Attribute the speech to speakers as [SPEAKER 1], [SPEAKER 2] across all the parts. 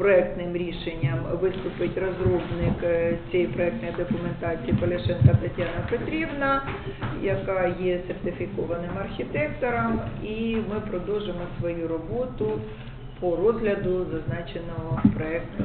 [SPEAKER 1] проектним рішенням виступить розробник е, цієї проектної документації Полішенка Тетяна Петрівна, яка є сертифікованим архітектором, і ми продовжимо свою роботу по розгляду зазначеного проекту.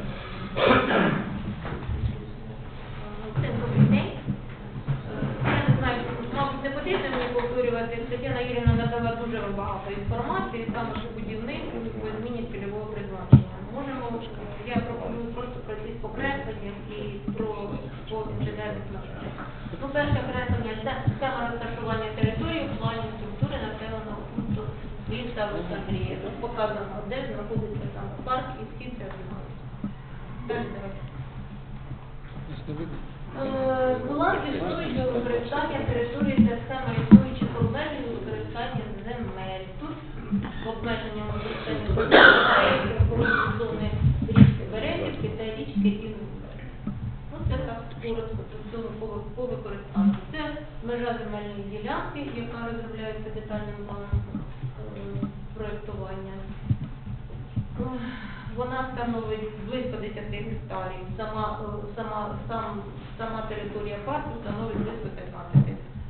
[SPEAKER 2] Тетяна Юрівна надала дуже багато інформації, саме що будівництво по зміні цільового призначення. Можемо, е, я пропоную просто пройтись по кресленнях і про інженерних наших. Ну, перше креслення це схема розташування території в плані структури населеного пункту міста Олександрія. Тут показано, де знаходиться там парк і всі це знають. Далі давайте. Е, Була існуючого використання території та схема існуючих обмежень використання земель. Тут обмеження використання земель, зони річки Березівки та річки Інгулер. Ну, це так коротко по по, використанню. Це межа земельної ділянки, яка розробляється детальним планом е, проєктування. Вона становить близько 10 гектарів. Сама, е, сама, сам, сама територія парку становить близько 15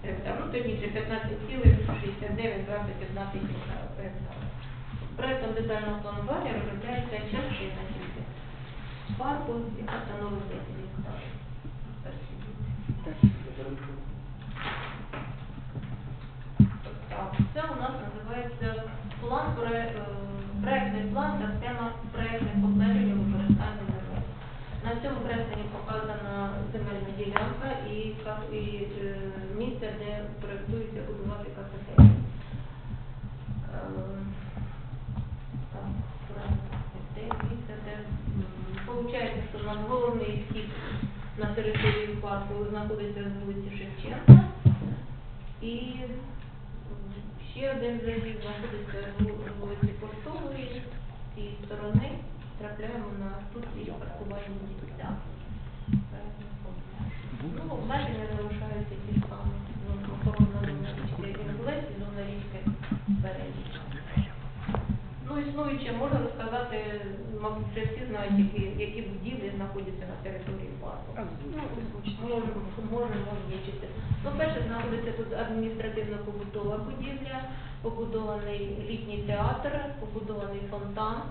[SPEAKER 2] гектарів. Ну, точніше, 15,6921 тисяча гектарів. Проектом детального планування розробляється частина тільки парку, яка становить 10 гектарів. Так, це у нас називається план пре- е, план та схема проектних обмежень у використанні земель. На цьому кресленні показана земельна ділянка і, е, місце, де проектується будувати кафетерій. Е, Получається, що у нас головний вхід на територію парку знаходиться з вулиці Шевченка. І ще один захід знаходиться з вулиці Поштової, з цієї сторони трапляємо на тут є паркувальні місця. Ну, обмеження залишаються ті самі. Річки Березівка. Ну, існуюче, можу розказати, мабуть, вже всі знають, які, які будівлі знаходяться на території. Ну, можемо, можемо. Ну, перше, знаходиться тут адміністративно-побутова будівля, побудований літній театр, побудований фонтан,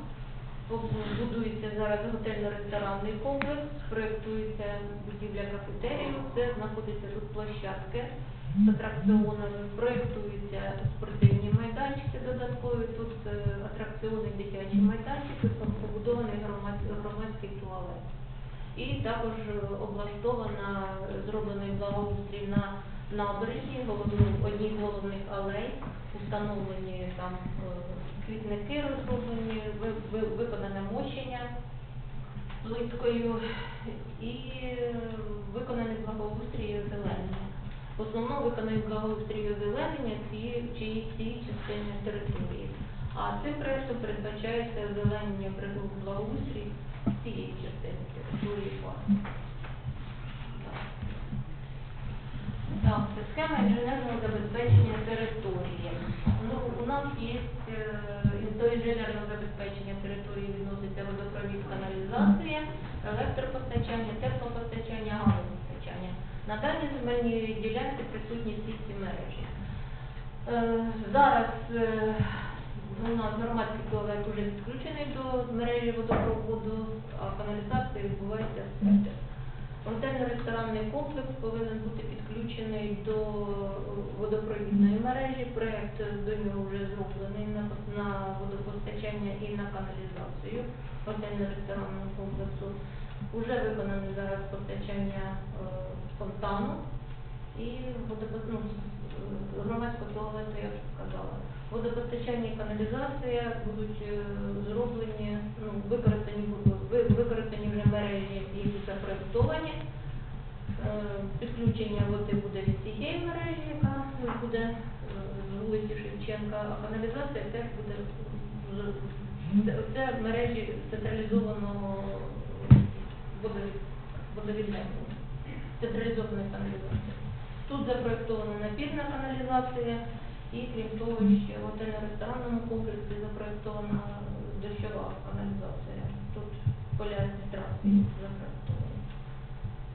[SPEAKER 2] будується зараз готельно-ресторанний комплекс, проєктується будівля кафетерію, це знаходиться тут площадки з атракціонами, проєктуються спортивні майданчики додаткові, тут е, атракціони дитячі майданчики, побудований громадський туалет. І також облаштована, зроблений благоустрій на набережні, одній головних алей, установлені там е, квітники розроблені, ви- ви- виконане мощення плиткою і е, виконаний благоустрій озеленення. В основному виконаний благоустрій озеленення цієї- цієї частини території. А цим проектом передбачається озеленення природ благоустрій цієї частини території парку. Так. Це схема інженерного забезпечення території. Ну, у нас є е, до інженерного забезпечення території відноситься водопровід, каналізація, електропостачання, теплопостачання, газопостачання. На даній земельній ділянці присутні всі ці мережі. Е, Зараз у нас громадський туалет вже підключений до мережі водопроводу, а каналізація відбувається в Готельно-ресторанний комплекс повинен бути підключений до водопровідної мережі. Проект до нього вже зроблений на, на водопостачання і на каналізацію готельно-ресторанного комплексу. Уже виконане зараз постачання е, фонтану і водопо- ну, громадського туалету, я вже сказала. Водопостачання і каналізація будуть е, зроблені, ну, використані, використані вже мережі, які запроектовані. Е, Підключення води буде з цієї мережі, яка буде е, з вулиці Шевченка, а каналізація теж буде це- мережі централізованого водовід- централізованої каналізації. Тут запроектована напірна каналізація і крім того ще в готельно-ресторанному комплексі запроектована дощова каналізація. Тут широкополярні траси запроектовані.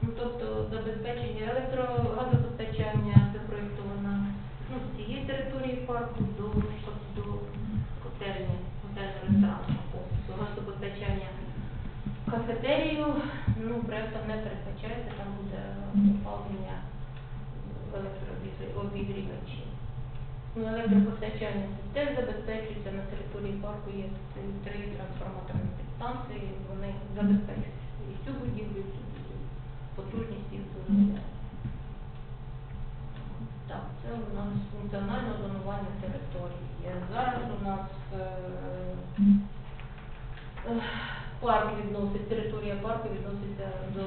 [SPEAKER 2] Ну, тобто забезпечення електрогазопостачання запроєктовано ну, з цієї території парку до, до котельні, готельно-ресторанного комплексу. Газопостачання кафетерію, ну, проектом не передбачається, там буде опалення електрообігрівачів. Ну, електропостачання теж забезпечується на території парку. Є три трансформаторні підстанції, вони забезпечують і цю будівлю, і цю будівлю. Потужність їх дозволяє. Так, це у нас функціональне зонування території. Зараз у нас е, е, парк відносить, територія парку відноситься до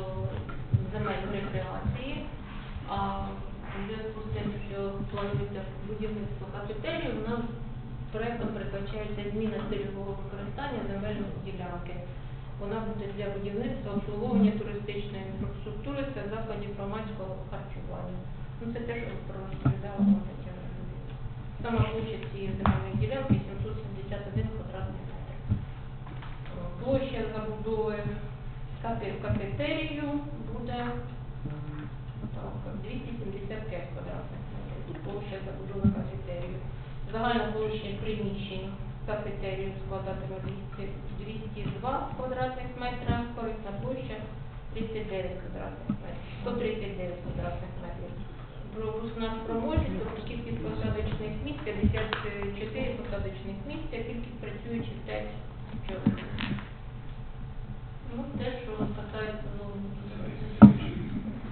[SPEAKER 2] передбачається зміна цільового використання земельної ділянки. Вона буде для будівництва обслуговування туристичної інфраструктури та закладів громадського харчування. Ну, це те, що розповідала вам Тетяна. Сама площа цієї земельної ділянки 771 квадратний метр. Площа забудови кафе- кафетерію буде так, 275 квадратних метрів. Площа забудови кафетерію. Загальна площа приміщень кафетерію складатиме 202 квадратних метра, корисна площа 39 квадратних метрів, 139 квадратних метрів. Пропускна спроможність, тобто кількість посадочних місць, 54 посадочних місць, а кількість працюючих 5 чоловік. Ну, те, що касається, ну,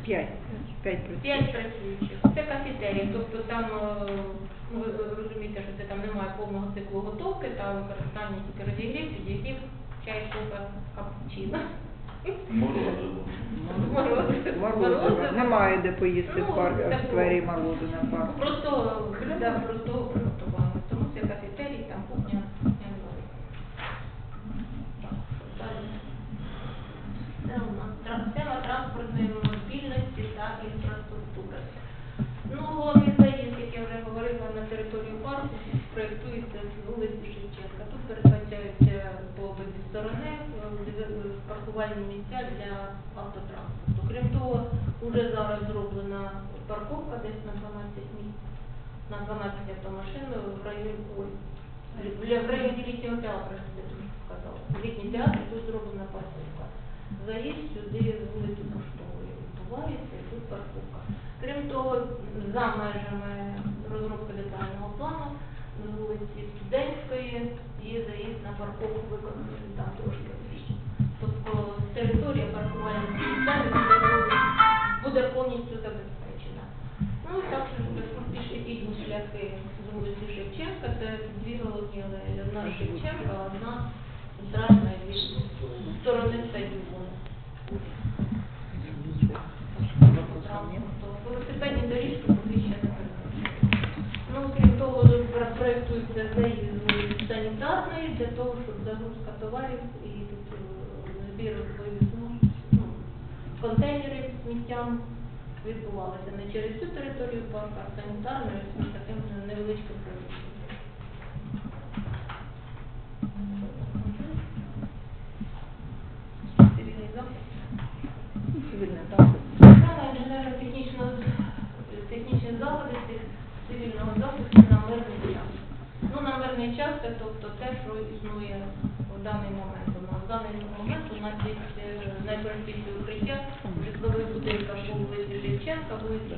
[SPEAKER 1] П'ять. П'ять працює.
[SPEAKER 2] П'ять працюючих. Це кафетерій, тобто там, е, ну, ви розумієте, що це там немає повного циклу готовки, там використання тільки розігрів, підігрів, чай, кофе, капучино.
[SPEAKER 3] Морозиво.
[SPEAKER 2] Морозиво.
[SPEAKER 1] Морозиво. Немає де поїсти
[SPEAKER 2] Ну,
[SPEAKER 1] в парк, в сквері морозиво на парк.
[SPEAKER 2] Просто блюда простого приготування. Тому це кафетерій, там кухня не велика. Так, далі. Це у нас тра- тема транспортної мобільності та інфраструктури. Ну, головний заїзд, як я вже говорила, на територію парку проєктується з вулиці Шевченка. Тут передбачаються по обидві сторони е, паркувальні місця для автотранспорту. Крім того, вже зараз зроблена парковка десь на 12 місць, на 12 автомашин в районі ой, в районі літнього театру, я тут сказала. Літній театр, тут зроблена парковка. Заїзд сюди з вулиці Поштової відбувається, і тут парковка. Крім того, за межами розробки детального плану з вулиці Студентської є заїзд на парковку виконаний там трошки вище. Тобто територія паркування буде повністю забезпечена. Ну і також пішохідні шляхи з вулиці Шевченка, це дві головні алеї. Одна Шевченка, одна центральна від сторони стадіону. Транспорту. Велосипедні доріжки поки ще не передбачені. Ну, крім того, про- проєктується заїзд з санітарної для того, щоб загрузка товарів і тут е, збір ну, контейнери з сміттям відбувалися не через цю територію парку, а санітарною таким невеличким приміщенням.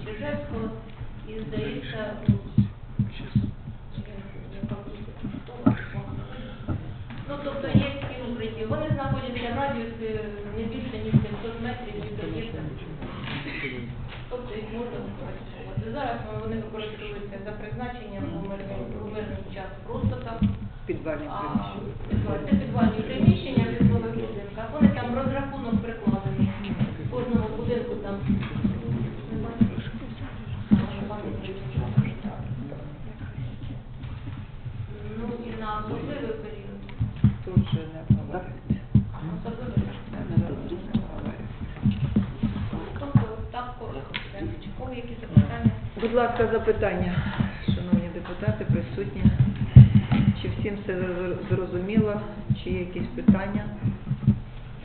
[SPEAKER 2] Шевченка, і здається, ну, тобто є ці укриття. Вони знаходяться в радіусі не більше, ніж 500 метрів від об'єкта. Тобто їх можна використовувати. Зараз вони використовуються за призначенням у мирний, час просто так.
[SPEAKER 1] Підвальні приміщення.
[SPEAKER 2] це підвальні приміщення
[SPEAKER 1] Будь ласка, запитання, шановні депутати, присутні. Чи всім все зрозуміло? Чи є якісь питання?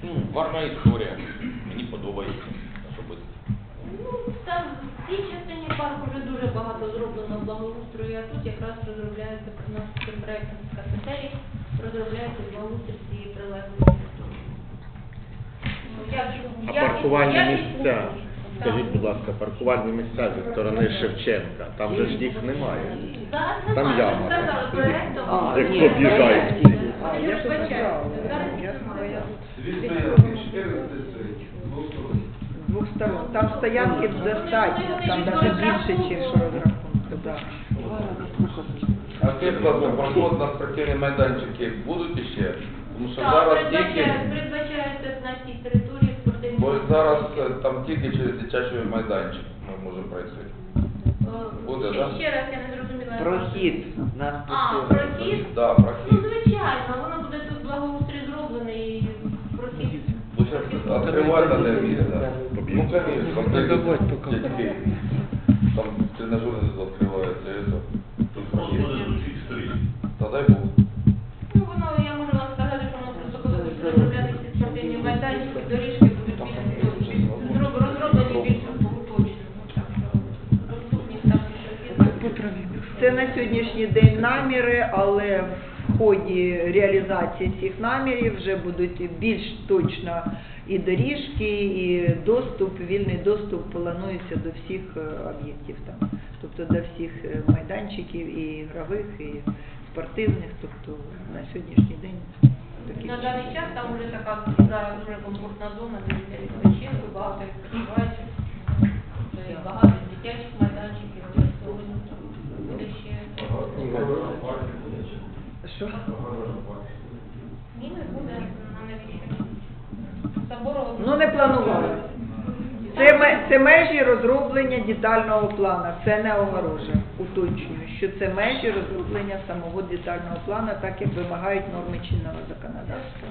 [SPEAKER 3] Ну,
[SPEAKER 4] Гарна історія. Мені подобається особисто.
[SPEAKER 2] Ну, там в цій частині парку вже дуже багато зроблено благоустрою, а тут якраз розробляється у нас цим проєктом з кафетерій, розробляється благоустрій цієї прилеглої території. Ну, як-
[SPEAKER 5] А
[SPEAKER 2] як-
[SPEAKER 5] паркувальні
[SPEAKER 2] як
[SPEAKER 5] місця? Скажіть, будь ласка, паркувальні місця зі сторони Шевченка, там же ж їх немає.
[SPEAKER 2] Зараз
[SPEAKER 5] Там
[SPEAKER 2] немає,
[SPEAKER 5] яма.
[SPEAKER 2] сказали, проєктом.
[SPEAKER 1] А,
[SPEAKER 5] Якщо.
[SPEAKER 1] А, я ж
[SPEAKER 2] Вибачаю, зараз немає.
[SPEAKER 3] Дві стоянки, 14 стоїть, двосторонні.
[SPEAKER 1] З двох сторон. Там стоянки достатньо, там навіть більше, ніж розрахунку. Да.
[SPEAKER 6] А скажіть, будь ласка, проход на спортивні майданчики будуть іще? Тому що
[SPEAKER 2] Так,
[SPEAKER 6] зараз тільки,
[SPEAKER 2] передбачає- передбачається на цій території спортивні.
[SPEAKER 6] зараз е, там тільки через дитячий майданчик ми можемо пройти.
[SPEAKER 2] Е,
[SPEAKER 6] Буде,
[SPEAKER 2] ще-
[SPEAKER 6] да?
[SPEAKER 2] Ще раз я не зрозуміла.
[SPEAKER 7] Прохід на
[SPEAKER 2] А, прохід?
[SPEAKER 6] Да,
[SPEAKER 2] Ну,
[SPEAKER 6] прохід.
[SPEAKER 2] звичайно, воно буде тут благоустрій зроблений і прохід.
[SPEAKER 6] Зараз відкривати не вміє, да. Ну, конечно, там де дітки, там і
[SPEAKER 1] Це на сьогоднішній день наміри, але в ході реалізації цих намірів вже будуть більш точно і доріжки, і доступ, вільний доступ планується до всіх е, об'єктів там, тобто до всіх е, майданчиків і ігрових, і спортивних, тобто на сьогоднішній день.
[SPEAKER 2] На даний час там вже така зараз дуже комфортна зона, де для відпочинку, багато відпочиваючих, багато дитячих
[SPEAKER 1] Що?
[SPEAKER 2] Ні, не буде, а навіщо?
[SPEAKER 1] Ну не планували. Це, це межі розроблення детального плану, це не огорожа. Уточнюю, що це межі розроблення самого детального плану, так як вимагають норми чинного законодавства.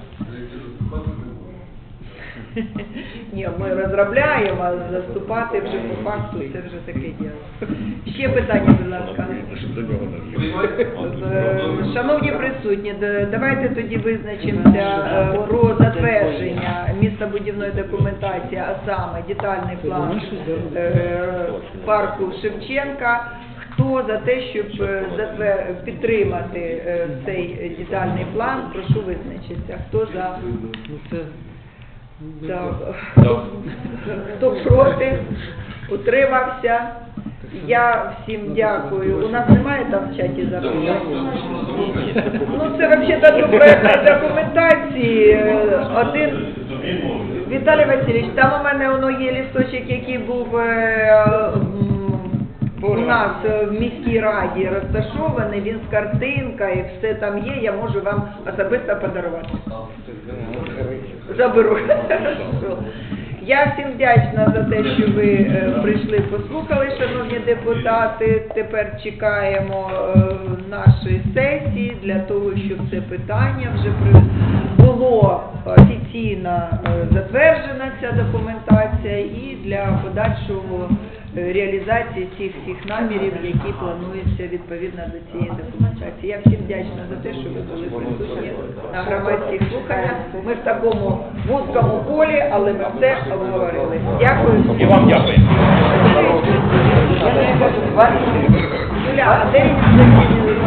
[SPEAKER 1] Ні, ми розробляємо, а заступати вже по факту, це вже таке діло. Ще питання, будь ласка. Шановні присутні, давайте тоді визначимося е, про затвердження містобудівної документації, а саме детальний план е, парку Шевченка. Хто за те, щоб е, підтримати цей детальний план, прошу визначитися. Хто за? Так. Хто проти? Утримався? Я всім дякую. У нас немає там в чаті зараз? Ну це взагалі до проектної документації. Один Віталій Васильович, там у мене воно є лісточок, який був е, у нас в міській раді розташований, він з картинка і все там є, я можу вам особисто подарувати. Заберу. Я всім вдячна за те, що ви е, прийшли, послухали, шановні депутати. Тепер чекаємо е, нашої сесії для того, щоб це питання вже було офіційно е, затверджена ця документація і для подальшого реалізації цих всіх намірів, які плануються відповідно до цієї документації. Я всім вдячна за те, що ви були присутні на громадських слуханнях. Ми в такому вузькому полі, але ми все обговорили. Дякую.
[SPEAKER 4] І вам дякую.
[SPEAKER 1] Юля, а де він закінчив?